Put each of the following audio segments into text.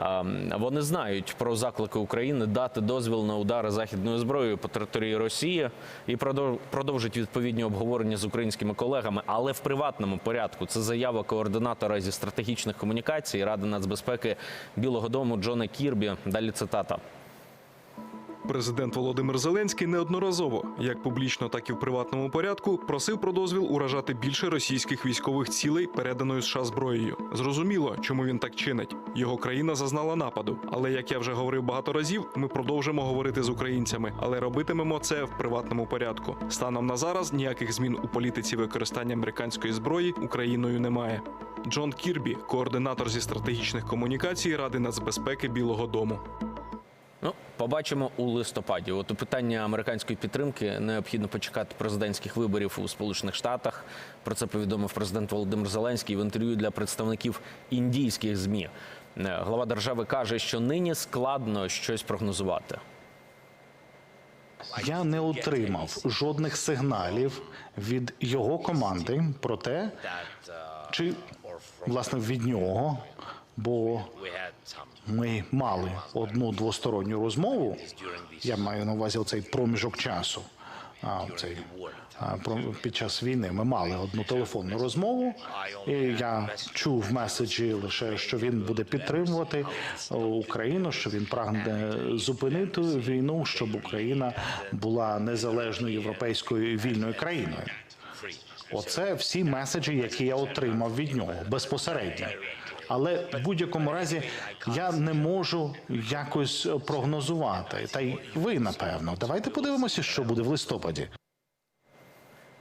А, Вони знають про заклики України дати дозвіл на удари західною зброєю по території Росії і продов- продовжать відповідні обговорення з українськими колегами, але в приватному порядку. Це заява координатора зі стратегічних комунікацій Ради нацбезпеки Білого Дому Джона Кірбі. Далі цитата. Президент Володимир Зеленський неодноразово, як публічно, так і в приватному порядку, просив про дозвіл уражати більше російських військових цілей, переданою США зброєю. Зрозуміло, чому він так чинить. Його країна зазнала нападу. Але як я вже говорив багато разів, ми продовжимо говорити з українцями, але робитимемо це в приватному порядку. Станом на зараз ніяких змін у політиці використання американської зброї Україною немає. Джон Кірбі, координатор зі стратегічних комунікацій Ради нацбезпеки Білого Дому. Ну, побачимо у листопаді. От у питання американської підтримки необхідно почекати президентських виборів у Сполучених Штатах. Про це повідомив президент Володимир Зеленський в інтерв'ю для представників індійських змі. Е, Глава держави каже, що нині складно щось прогнозувати. Я не отримав жодних сигналів від його команди про те, чи власне від нього, бо ми мали одну двосторонню розмову. Я маю на увазі оцей проміжок часу. А, цей, під час війни ми мали одну телефонну розмову, і я чув меседжі лише, що він буде підтримувати Україну, що він прагне зупинити війну, щоб Україна була незалежною європейською вільною країною. Оце всі меседжі, які я отримав від нього безпосередньо. Але в будь-якому разі я не можу якось прогнозувати. Та й ви напевно. Давайте подивимося, що буде в листопаді.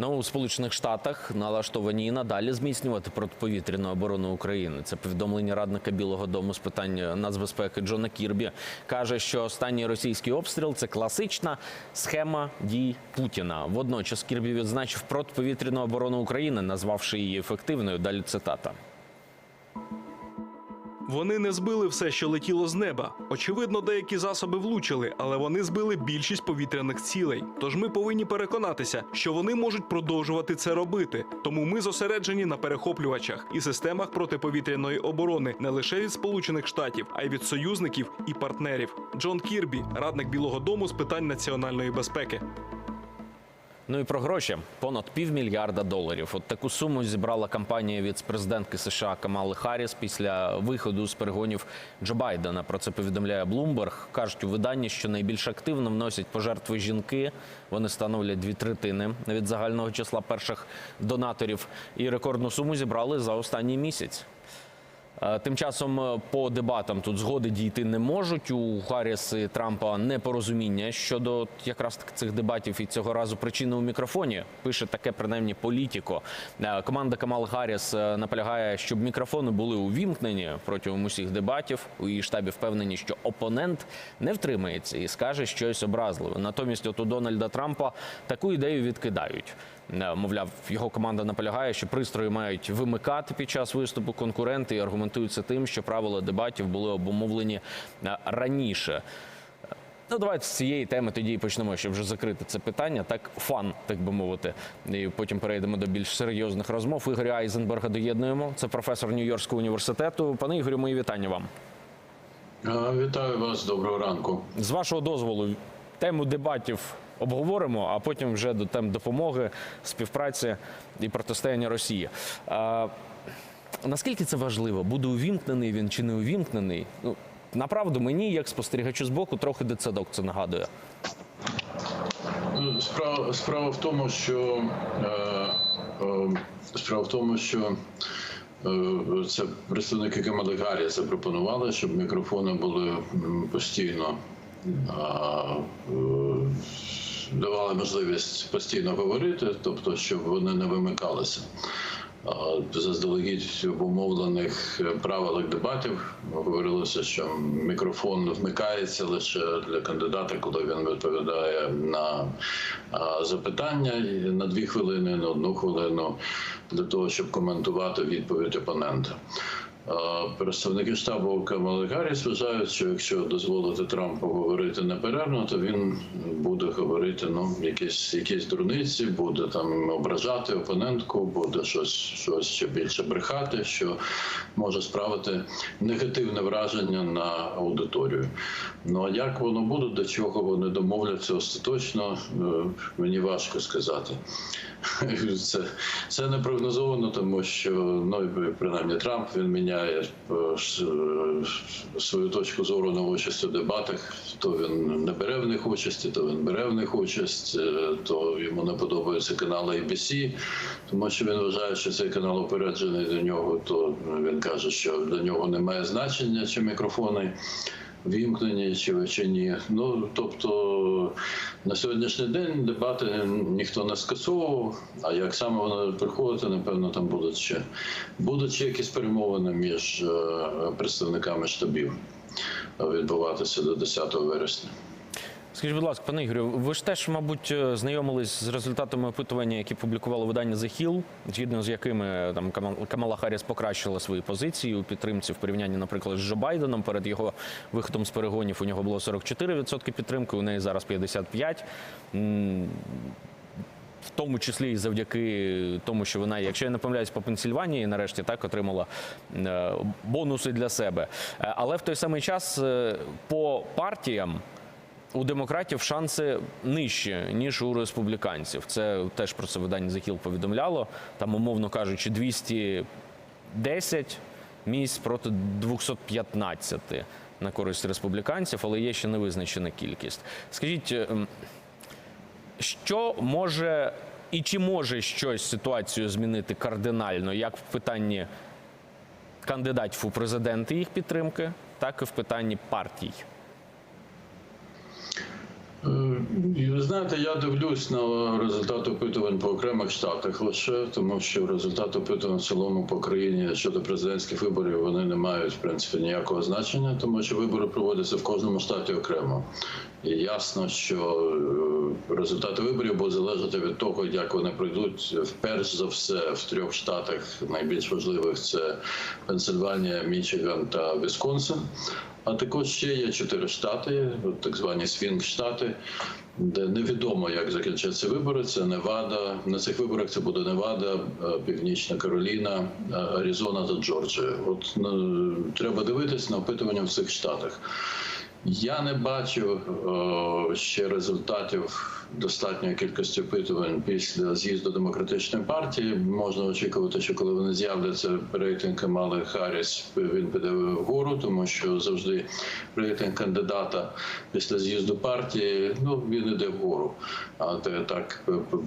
Ну, у Сполучених Штатах налаштовані і надалі зміцнювати протиповітряну оборону України. Це повідомлення радника Білого Дому з питань нацбезпеки Джона Кірбі. каже, що останній російський обстріл це класична схема дій Путіна. Водночас Кірбі відзначив протиповітряну оборону України, назвавши її ефективною. Далі цитата. Вони не збили все, що летіло з неба. Очевидно, деякі засоби влучили, але вони збили більшість повітряних цілей. Тож ми повинні переконатися, що вони можуть продовжувати це робити. Тому ми зосереджені на перехоплювачах і системах протиповітряної оборони не лише від Сполучених Штатів, а й від союзників і партнерів. Джон Кірбі, радник Білого Дому з питань національної безпеки. Ну і про гроші понад півмільярда доларів. От таку суму зібрала кампанія віцпрезидентки США Камали Харріс після виходу з перегонів Джо Байдена. Про це повідомляє Bloomberg. кажуть у виданні, що найбільш активно вносять пожертви жінки. Вони становлять дві третини від загального числа перших донаторів. І рекордну суму зібрали за останній місяць. Е, Тим часом е, по дебатам тут згоди дійти не можуть. У Харріс і Трампа непорозуміння щодо якраз цих дебатів і цього разу причини у мікрофоні. Пише таке принаймні політіко. Е, Команда Камал Харріс наполягає, щоб мікрофони були увімкнені протягом усіх дебатів. У її штабі впевнені, що опонент не втримається і скаже щось образливе. Натомість, от у Дональда Трампа таку ідею відкидають. Е, Мовляв, його команда наполягає, що пристрої мають вимикати під час виступу конкуренти і аргументуються тим, що правила дебатів були обумовлені е, раніше. Ну, давайте з цієї теми тоді і почнемо, щоб вже закрити це питання. Так, фан, так би мовити. І потім перейдемо до більш серйозних розмов. Ігоря Айзенберга доєднуємо. Це професор Нью-Йоркського університету. Пане Ігорю, мої вітання вам. Вітаю вас, доброго ранку. З вашого дозволу, тему дебатів обговоримо, а потім вже до тем допомоги, співпраці і протистояння Росії. А, наскільки це важливо? Буде увімкнений він чи не увімкнений? Ну, направду мені, як спостерігачу з боку, трохи дитсадок це нагадує. Ну, Справа, справа в тому, що е, е, справа в тому, що е, це представники Камали Гаррі запропонували, щоб мікрофони були постійно е, давали можливість постійно говорити, тобто щоб вони не вимикалися. Заздалегідь в умовлених правилах дебатів говорилося, що мікрофон вмикається лише для кандидата, коли він відповідає на запитання на дві хвилини, на одну хвилину для того, щоб коментувати відповідь опонента. Представники штабу Камали Гарріс вважають, що якщо дозволити Трампу говорити неперервно, то він буде говорити ну якісь якісь дурниці, буде там ображати опонентку, буде щось щось ще більше брехати, що може справити негативне враження на аудиторію. Ну а як воно буде, до чого вони домовляться остаточно, е, мені важко сказати. Це, це не прогнозовано, тому що ну принаймні Трамп він міняє е, с- е, свою точку зору на участь у дебатах. То він не бере в них участі, то він бере в них участь, е, то йому не подобаються канали ABC, тому що він вважає, що цей канал упереджений до нього. То він каже, що для нього немає значення, чи мікрофони вімкнені чи, чи ні. Ну тобто на сьогоднішній день дебати ніхто не скасовував. А як саме вони приходити, напевно, там будуть ще будуть ще якісь перемовини між е, представниками штабів відбуватися до 10 вересня. Скажіть, будь ласка, пане Ігорю, ви ж теж, мабуть, е, знайомились з результатами опитування, які публікувало видання The Hill, згідно з якими е, там Камал- Камала Харріс покращила свої позиції у підтримці в порівнянні, наприклад, з Джо Байденом. Перед його виходом з перегонів у нього було 44% підтримки, у неї зараз 55%. В тому числі і завдяки тому, що вона, якщо я не помиляюсь, по Пенсільванії нарешті так отримала е, бонуси для себе. Але в той самий час по партіям у демократів шанси нижчі, ніж у республіканців. Це теж про це видання Hill повідомляло. Там, умовно кажучи, 210 місць проти 215 на користь республіканців, але є ще невизначена кількість. Скажіть, ем, що може і чи може щось ситуацію змінити кардинально, як в питанні кандидатів у президенти їх підтримки, так і в питанні партій? Е, і Знаєте, я дивлюсь на результат опитувань по окремих штатах лише, тому що результат опитувань в цілому по країні щодо президентських виборів вони не мають в принципі ніякого значення, тому що вибори проводяться в кожному штаті окремо. І ясно, що е, результати виборів будуть залежати від того, як вони пройдуть перш за все в трьох штатах найбільш важливих це Пенсильванія, Мічиган та Вісконсин. А також ще є чотири штати, так звані свінг-штати, де невідомо, як закінчаться вибори. Це Невада. На цих виборах це буде Невада, е, Північна Кароліна, е, Аризона та Джорджія. От е, треба дивитись на опитування в цих штатах. Я не бачу е, ще результатів достатньої кількості опитувань після з'їзду демократичної партії. Можна очікувати, що коли вони з'являться, рейтинг Камали Харріс він піде вгору, тому що завжди рейтинг кандидата після з'їзду партії ну він іде вгору. А це так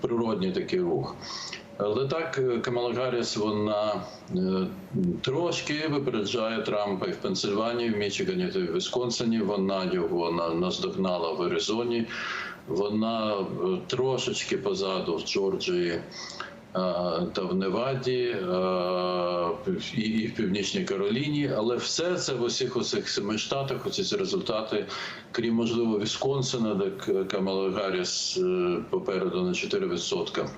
природній такий рух. Але так е, Камала Гарріс вона е, трошки випереджає Трампа і в Пенсильванії, в Мічигані та в Вісконсині. Вона його наздогнала в Аризоні. Вона е, трошечки позаду в Джорджії та в Неваді і в Північній Кароліні, але все це в усіх усіх семи штатах. Оці ці результати, крім можливо, Вісконсина, де Камала Гарріс попереду на 4%.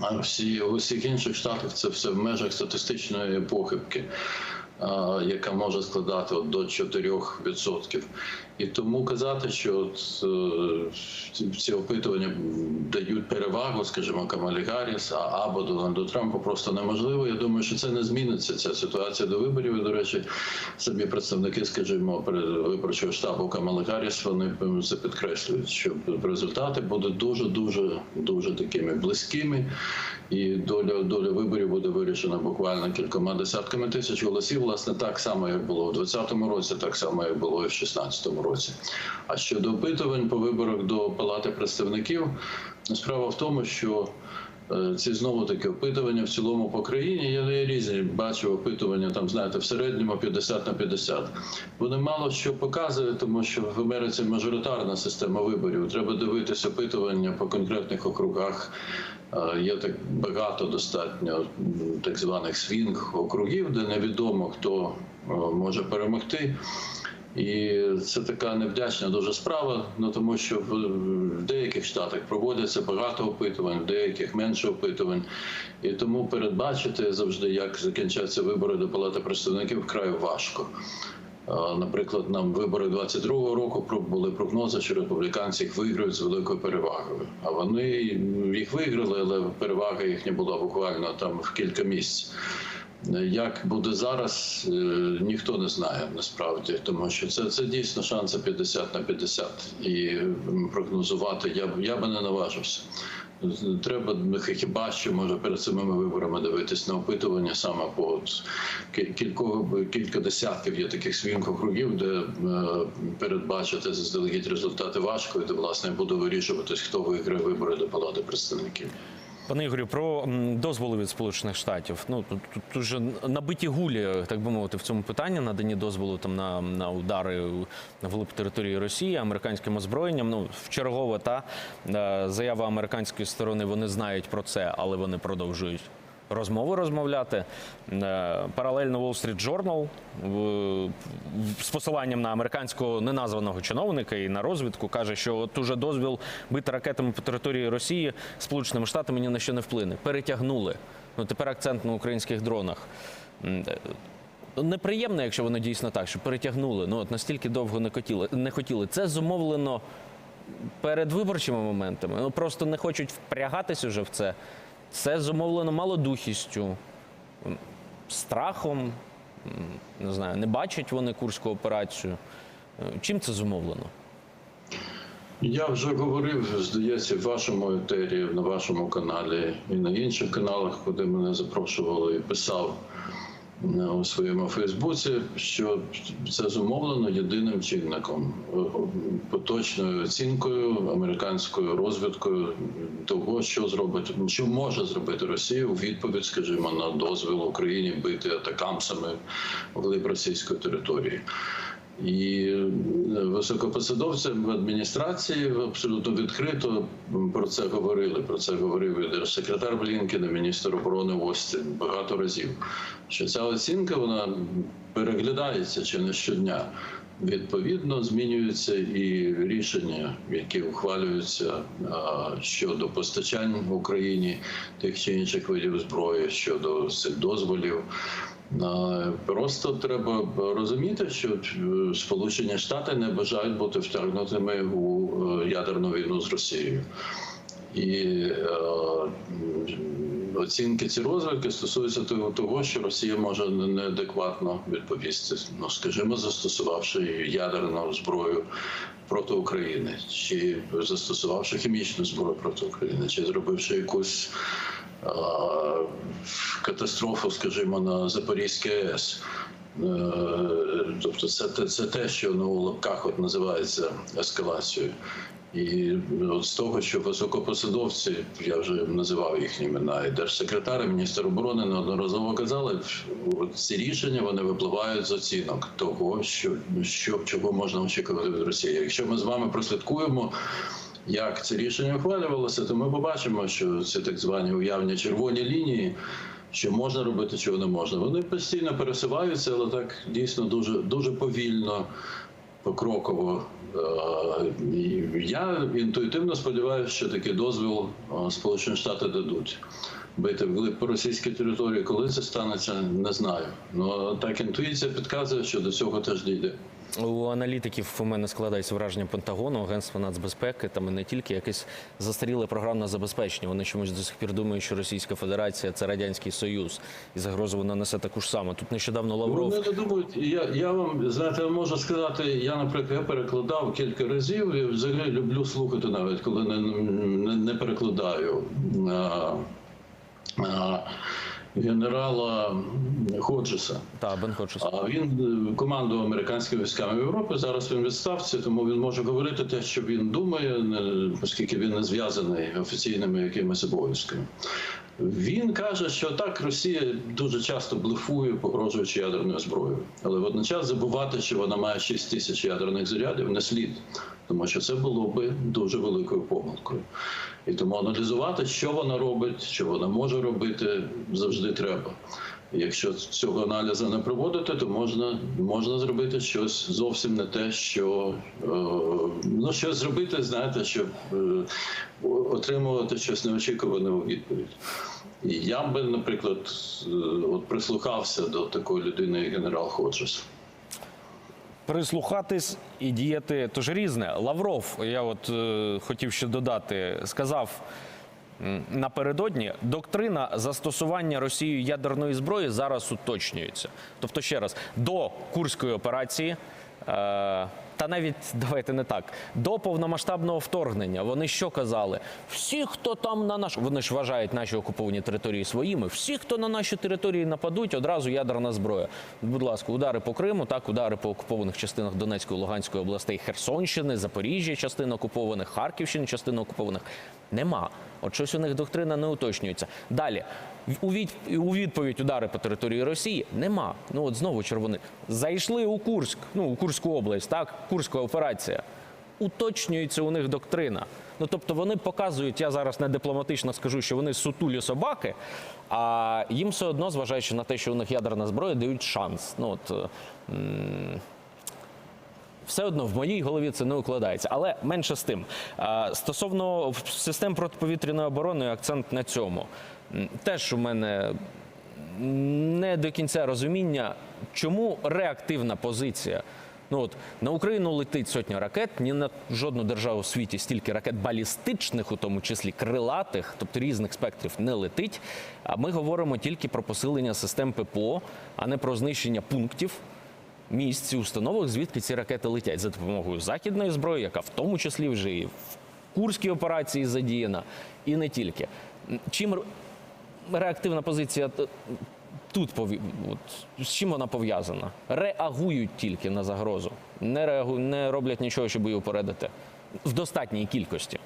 А всі в усіх інших штатах це все в межах статистичної похибки, яка може складати от до 4%. І тому казати, що от, е, ці- опитування дають перевагу, скажімо, Камалі Гарріс або Дональду Трампу просто неможливо. Я думаю, що це не зміниться. Ця ситуація до виборів. І, до речі, самі представники, скажімо, виборчого штабу Камали Гарріс, вони це підкреслюють, що результати будуть дуже, дуже, дуже такими близькими, і доля доля виборів буде вирішена буквально кількома десятками тисяч голосів. Власне, так само як було в 2020 році, так само як було і в 2016 році. А щодо опитувань по виборах до Палати представників, справа в тому, що Е, Ці знову таки опитування в цілому по країні. Я є різні бачу опитування там, знаєте, в середньому 50 на 50. Вони мало що показують, тому що в Америці мажоритарна система виборів. Треба дивитися опитування по конкретних округах. Е, Є так багато достатньо так званих свінг округів, де невідомо хто е, може перемогти. І це така невдячна дуже справа, ну тому що в деяких штатах проводяться багато опитувань, в деяких менше опитувань. І тому передбачити завжди, як закінчаться вибори до Палати представників, вкрай важко. Наприклад, нам вибори 22-го року були прогнози, що республіканці їх виграють з великою перевагою. А вони їх виграли, але перевага їхня була буквально там в кілька місць. Як буде зараз, е, ніхто не знає насправді, тому що це, це дійсно шанси 50 на 50. І прогнозувати я, я би не наважився. Треба хіба що може перед самими виборами дивитись на опитування саме по от кількох кілька десятків є таких своїх округів, де е, передбачити заздалегідь результати важко, і де власне буде вирішуватись, хто виграє вибори до палати представників. Пане Ігорю, про дозволи від Сполучених Штатів. Ну тут, тут, тут же набиті гулі, так би мовити, в цьому питанні надані дозволу там на, на удари в території Росії американським озброєнням. Ну вчергове та е, заява американської сторони. Вони знають про це, але вони продовжують. Розмови розмовляти Е, паралельно Wall Street Journal з посиланням на американського неназваного чиновника і на розвідку каже, що от уже дозвіл бити ракетами по території Росії Сполученими Штатами ні на що не вплине. Перетягнули. Ну тепер акцент на українських дронах. Е, Неприємно, якщо воно дійсно так, що перетягнули. Ну от настільки довго не хотіли. Не хотіли. Це зумовлено перед виборчими моментами. Ну просто не хочуть впрягатись уже в це. Це зумовлено малодухістю, страхом. Не знаю, не бачать вони курську операцію. Чим це зумовлено? Я вже говорив, здається, в вашому етері, на вашому каналі і на інших каналах, куди мене запрошували і писав у своєму Фейсбуці, що це зумовлено єдиним чинником поточною оцінкою американською розвідкою того, що зробить, що може зробити Росія у відповідь, скажімо, на дозвіл Україні бити атакамсами глиб російської території. І е, високопосадовці в адміністрації абсолютно відкрито про це говорили. Про це говорив і держсекретар Блінкен, і міністр оборони Остін багато разів. Що ця оцінка вона переглядається чи не щодня. Відповідно, змінюються і рішення, які ухвалюються щодо постачань в Україні тих чи інших видів зброї, щодо цих дозволів. Просто треба розуміти, що е, Сполучені Штати не бажають бути втягнутими у е, ядерну війну з Росією. І е, оцінки ці розвитки стосуються того- що Росія може неадекватно відповісти, ну скажімо, застосувавши ядерну зброю проти України, чи застосувавши хімічну зброю проти України, чи зробивши якусь катастрофу, скажімо, на Запорізькій АЕС. Е, Тобто, це, це те, що ну, у лапках от називається ескалацією. І от з того, що високопосадовці, я вже називав їхні імена, і держсекретар, і міністр оборони неодноразово казали, ці рішення вони випливають з оцінок того, що, що чого можна очікувати від Росії. Якщо ми з вами прослідкуємо. Як це рішення ухвалювалося, то ми побачимо, що ці так звані уявні червоні лінії, що можна робити, чого не можна. Вони постійно пересуваються, але так дійсно дуже дуже повільно, покроково. Е, Я інтуїтивно сподіваюся, що такий дозвіл е, Сполучені Штати дадуть. Бити вглиб по російській території, коли це станеться, не знаю. Ну так інтуїція підказує, що до цього теж дійде. У аналітиків у мене складається враження Пентагону, Агентства нацбезпеки, там і не тільки якесь застаріле програмне забезпечення. Вони чомусь до сих пір думають, що Російська Федерація це радянський союз, і загрозу вона несе таку ж саму. Тут нещодавно Лавров Вони не думають. Я, я вам знаєте, можу сказати, я, наприклад, я перекладав кілька разів і взагалі люблю слухати навіть, коли не, не, не перекладаю. А, а, генерала Ходжеса. та Бен Ходжес. А він е, командував американськими військами в Європі. Зараз він відставці, тому він може говорити те, що він думає, оскільки він не зв'язаний офіційними якимись обов'язками. Він каже, що так Росія дуже часто блефує, погрожуючи ядерною зброєю, але водночас забувати, що вона має 6 тисяч ядерних зарядів, не слід, тому що це було би дуже великою помилкою. І тому аналізувати, що вона робить, що вона може робити, завжди треба. Якщо цього аналізу не проводити, то можна, можна зробити щось зовсім не те, що е, ну щось зробити, знаєте, щоб е, отримувати щось неочікуване у відповідь. І я би, наприклад, е, от прислухався до такої людини, як генерал Ходжес. Прислухатись і діяти то різне. Лавров, я от е, хотів ще додати, сказав напередодні, доктрина застосування Росією ядерної зброї зараз уточнюється. Тобто, ще раз, до курської операції. Е, та навіть давайте не так. До повномасштабного вторгнення вони що казали? Всі, хто там на наш вони ж вважають наші окуповані території своїми. Всі, хто на наші території нападуть, одразу ядерна зброя. Будь ласка, удари по Криму, так удари по окупованих частинах Донецької, Луганської областей, Херсонщини, Запоріжжя, частина окупованих, Харківщини, частина окупованих. Нема. От щось у них доктрина не уточнюється. Далі у від у відповідь удари по території Росії нема. Ну от знову червони зайшли у Курськ, ну у Курську область, так Курська операція. Уточнюється у них доктрина. Ну тобто вони показують, я зараз не дипломатично скажу, що вони сутулі собаки, а їм все одно, зважаючи на те, що у них ядерна зброя, дають шанс. Ну от все одно в моїй голові це не укладається. Але менше з тим. Стосовно систем протиповітряної оборони, акцент на цьому. Теж у мене не до кінця розуміння, чому реактивна позиція. Ну от на Україну летить сотня ракет, ні на жодну державу в світі стільки ракет балістичних, у тому числі крилатих, тобто різних спектрів, не летить. А ми говоримо тільки про посилення систем ППО, а не про знищення пунктів місць і установок, звідки ці ракети летять за допомогою західної зброї, яка в тому числі вже і в Курській операції задіяна, і не тільки. Чим реактивна позиція тут от, з чим вона пов'язана? Реагують тільки на загрозу, не реагу... не роблять нічого, щоб її упередити в достатній кількості.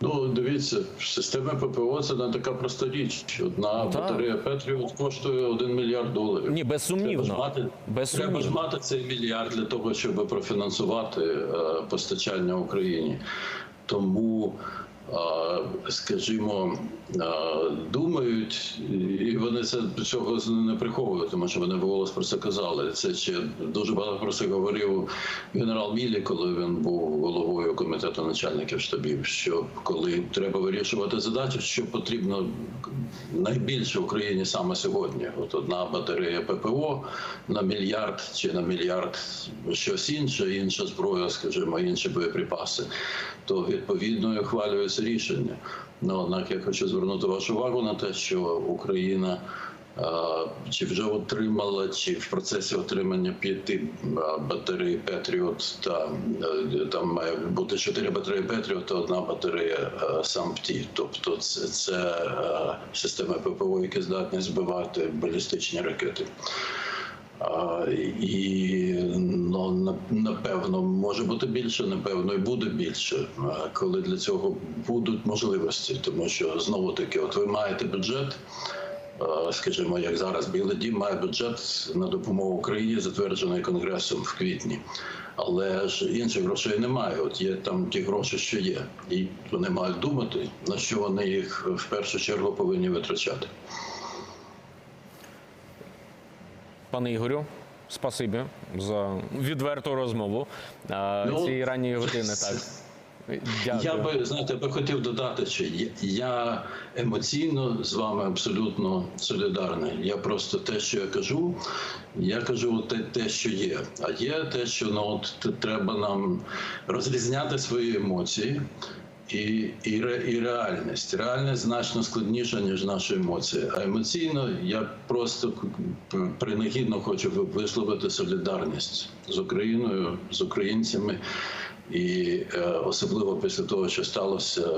Ну, дивіться, система ППО це не така проста річ. Одна Так. батарея Петріот коштує 1 мільярд доларів. Ні, безсумнівно. Треба ж мати, Безсумнівно. треба ж мати цей мільярд для того, щоб профінансувати е, постачання Україні. Тому, скажімо, думають, і вони це цього не приховують, тому що вони вголос про це казали. Це ще дуже багато про це говорив генерал Мілі, коли він був головою комітету начальників штабів. Що коли треба вирішувати задачі, що потрібно найбільше Україні саме сьогодні. От одна батарея ППО на мільярд чи на мільярд щось інше, інша зброя, скажімо, інші боєприпаси, то відповідно і ухвалюється рішення. Ну однак я хочу звернути вашу увагу на те, що Україна. е, Чи вже отримала, чи в процесі отримання п'яти е, батарей Петріот та е, там має бути чотири батареї Петріот та одна батарея САМПТІ. Тобто це, це системи ППО, які здатні збивати балістичні ракети. І на- напевно може бути більше, напевно, і буде більше, коли для цього будуть можливості, тому що знову таки, от ви маєте бюджет. Скажімо, як зараз Білий Дім має бюджет на допомогу Україні, затверджений Конгресом в квітні, але ж інших грошей немає. От є там ті гроші, що є, і вони мають думати, на що вони їх в першу чергу повинні витрачати. Пане Ігорю, спасибі за відверту розмову Ну, цієї ранньої години. Так. Дякую. Я би знаєте, би хотів додати, що я емоційно з вами абсолютно солідарний. Я просто те, що я кажу, я кажу те, те, що є. А є те, що ну от треба нам розрізняти свої емоції. І, і, і реальність. Реальність значно складніша, ніж наші емоції. А емоційно я просто принагідно хочу ви- висловити солідарність з Україною, з українцями. І е, особливо після того, що сталося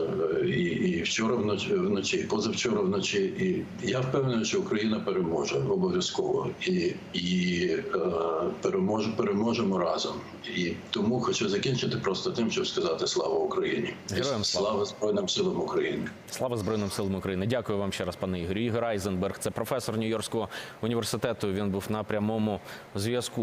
е, і, і вчора вночі, вночі, і позавчора вночі. І я впевнений, що Україна переможе обов'язково і, і е, переможе, переможемо разом. І тому хочу закінчити просто тим, щоб сказати слава Україні, Героям слава. слава Збройним силам України. Слава Збройним силам України. Дякую вам ще раз, пане Ігорю. Ігор Айзенберг, це професор Нью-Йоркського університету. Він був на прямому зв'язку